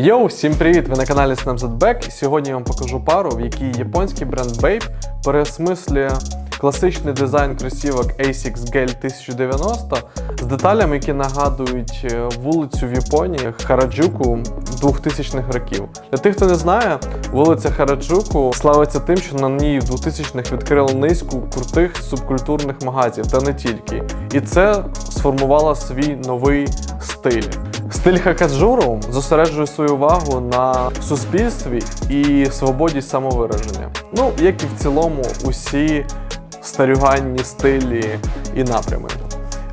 Йоу, всім привіт! Ви на каналі Snapchat і сьогодні я вам покажу пару, в якій японський бренд Bape переосмислює класичний дизайн кросівок Asics Gel 1090 з деталями, які нагадують е, вулицю в Японії Хараджуку 2000-х років. Для тих, хто не знає, вулиця Хараджуку славиться тим, що на ній в 2000-х відкрили низку крутих субкультурних магазів, та не тільки. І це сформувало свій новий стиль. Стиль Хакаджуру зосереджує свою увагу на суспільстві і свободі самовираження. Ну, як і в цілому, усі старюганні стилі і напрями.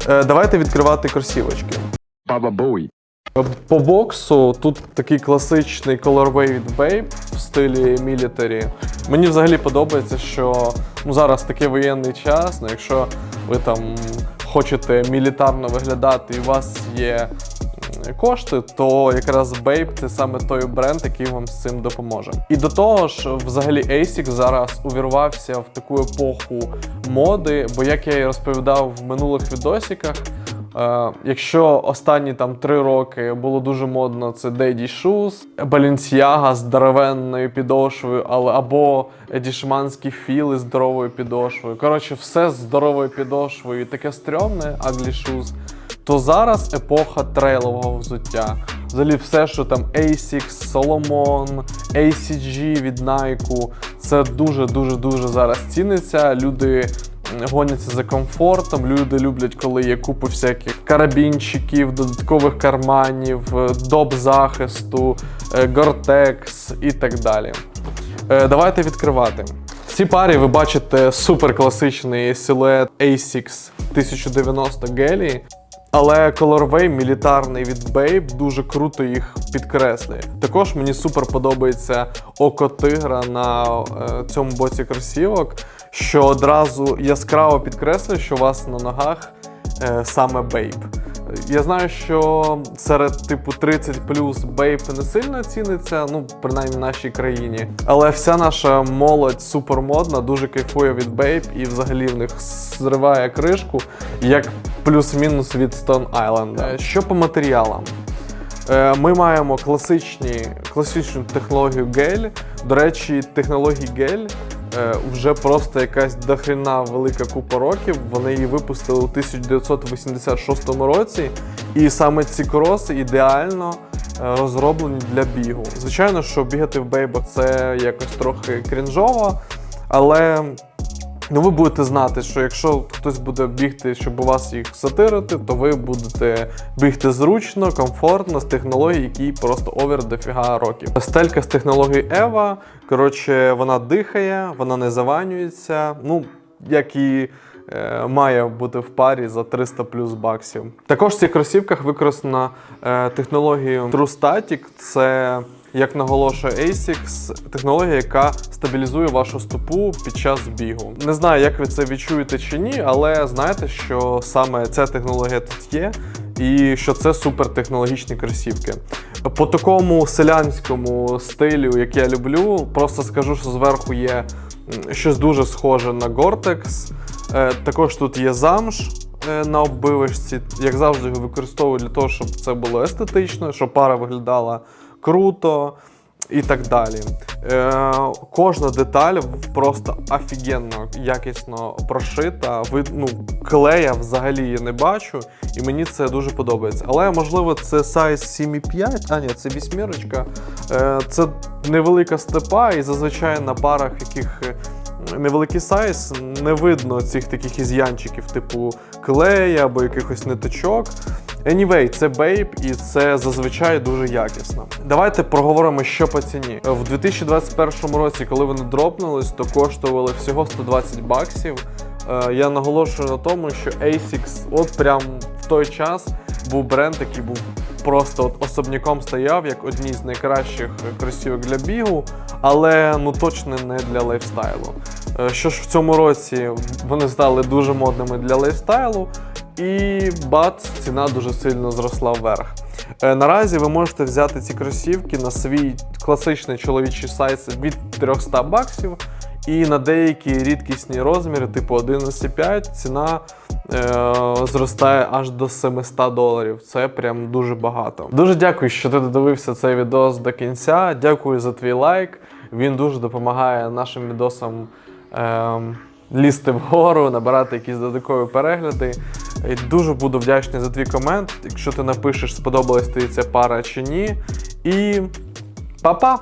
Е, давайте відкривати кросівочки. Baba Booey. По боксу тут такий класичний colorway від Bape в стилі military. Мені взагалі подобається, що ну, зараз такий воєнний час, ну, якщо ви там хочете мілітарно виглядати і у вас є кошти, то якраз Bape це саме той бренд, який вам з цим допоможе. І до того ж, взагалі ASIC зараз увірвався в таку епоху моди, бо як я і розповідав в минулих відосиках, Е, якщо останні там три роки було дуже модно, це Daddy Shoes, Balenciaga з здоровенною підошвою, але або дішманські філи з здоровою підошвою. Коротше, все з здоровою підошвою, таке стрьомне Ugly Shoes, то зараз епоха трейлового взуття. Взагалі, все, що там Asics, Solomon, ACG від Nike, це дуже дуже зараз ціниться. Люди гоняться за комфортом. Люди люблять, коли є купа всяких карабінчиків, додаткових карманів, е, доп захисту, Gore-Tex і так далі. Е, Давайте відкривати. В цій парі ви бачите суперкласичний силует ASICS 1090 Geli, але колорвей мілітарний від Babe дуже круто їх підкреслює. Також мені супер подобається око тигра на е, цьому боці кросівок, що одразу яскраво підкреслює, що у вас на ногах е, саме Babe. Я знаю, що серед типу 30 плюс Bape не сильно ціниться, ну принаймні в нашій країні. Але вся наша молодь супермодна, дуже кайфує від Bape і взагалі в них зриває кришку, як плюс-мінус від Stone Island. Що по матеріалам? Е, Ми маємо класичні, класичну технологію гель. До речі, технології гель е, вже просто якась дохрена велика купа років. Вони її випустили у 1986 році. І саме ці кроси ідеально е, розроблені для бігу. Звичайно, що бігати в бейбах це якось трохи крінжово, але Ну, ви будете знати, що якщо хтось буде бігти, щоб у вас їх сатирити, то ви будете бігти зручно, комфортно, з технологій, які просто овер дофіга років. Стелька з технології EVA, коротше, вона дихає, вона не заванюється. Ну, як і е, має бути в парі за 300 плюс баксів. Також в цих кросівках використана е, технологія True Static. Це як наголошує ASICS, технологія, яка стабілізує вашу стопу під час бігу. Не знаю, як ви це відчуєте чи ні, але знаєте, що саме ця технологія тут є, і що це супертехнологічні кросівки. По такому селянському стилю, як я люблю, просто скажу, що зверху є щось дуже схоже на. Е, Також тут є замш е, на оббивочці. Як завжди, його використовую для того, щоб це було естетично, щоб пара виглядала круто і так далі. Е, кожна деталь просто офігенно якісно прошита. Ви, ну, клея взагалі я не бачу, і мені це дуже подобається. Але можливо це сайз 7,5, а ні, це вісьмірочка. Е, це невелика степа, і зазвичай на парах, яких е, невеликий сайз, не видно цих таких із'янчиків, типу клея або якихось ниточок. Anyway, це Bape і це зазвичай дуже якісно. Давайте проговоримо, що по ціні. В 2021 році, коли вони дропнулись, то коштували всього 120 баксів. Е, Я наголошую на тому, що ASICS от прям в той час був бренд, який був просто от особняком стояв як одні з найкращих кросівок для бігу, але ну точно не для лайфстайлу. Е, Що ж в цьому році вони стали дуже модними для лайфстайлу, і бац, ціна дуже сильно зросла вверх. Е, Наразі ви можете взяти ці кросівки на свій класичний чоловічий сайз від 300 баксів. І на деякі рідкісні розміри, типу 11,5, ціна е, зростає аж до 700 доларів. Це прям дуже багато. Дуже дякую, що ти додивився цей відос до кінця. Дякую за твій лайк. Він дуже допомагає нашим відосам. Ем, лізти вгору, набирати якісь додаткові перегляди. І дуже буду вдячний за твій комент, якщо ти напишеш, сподобалась тобі ця пара чи ні. І па-па!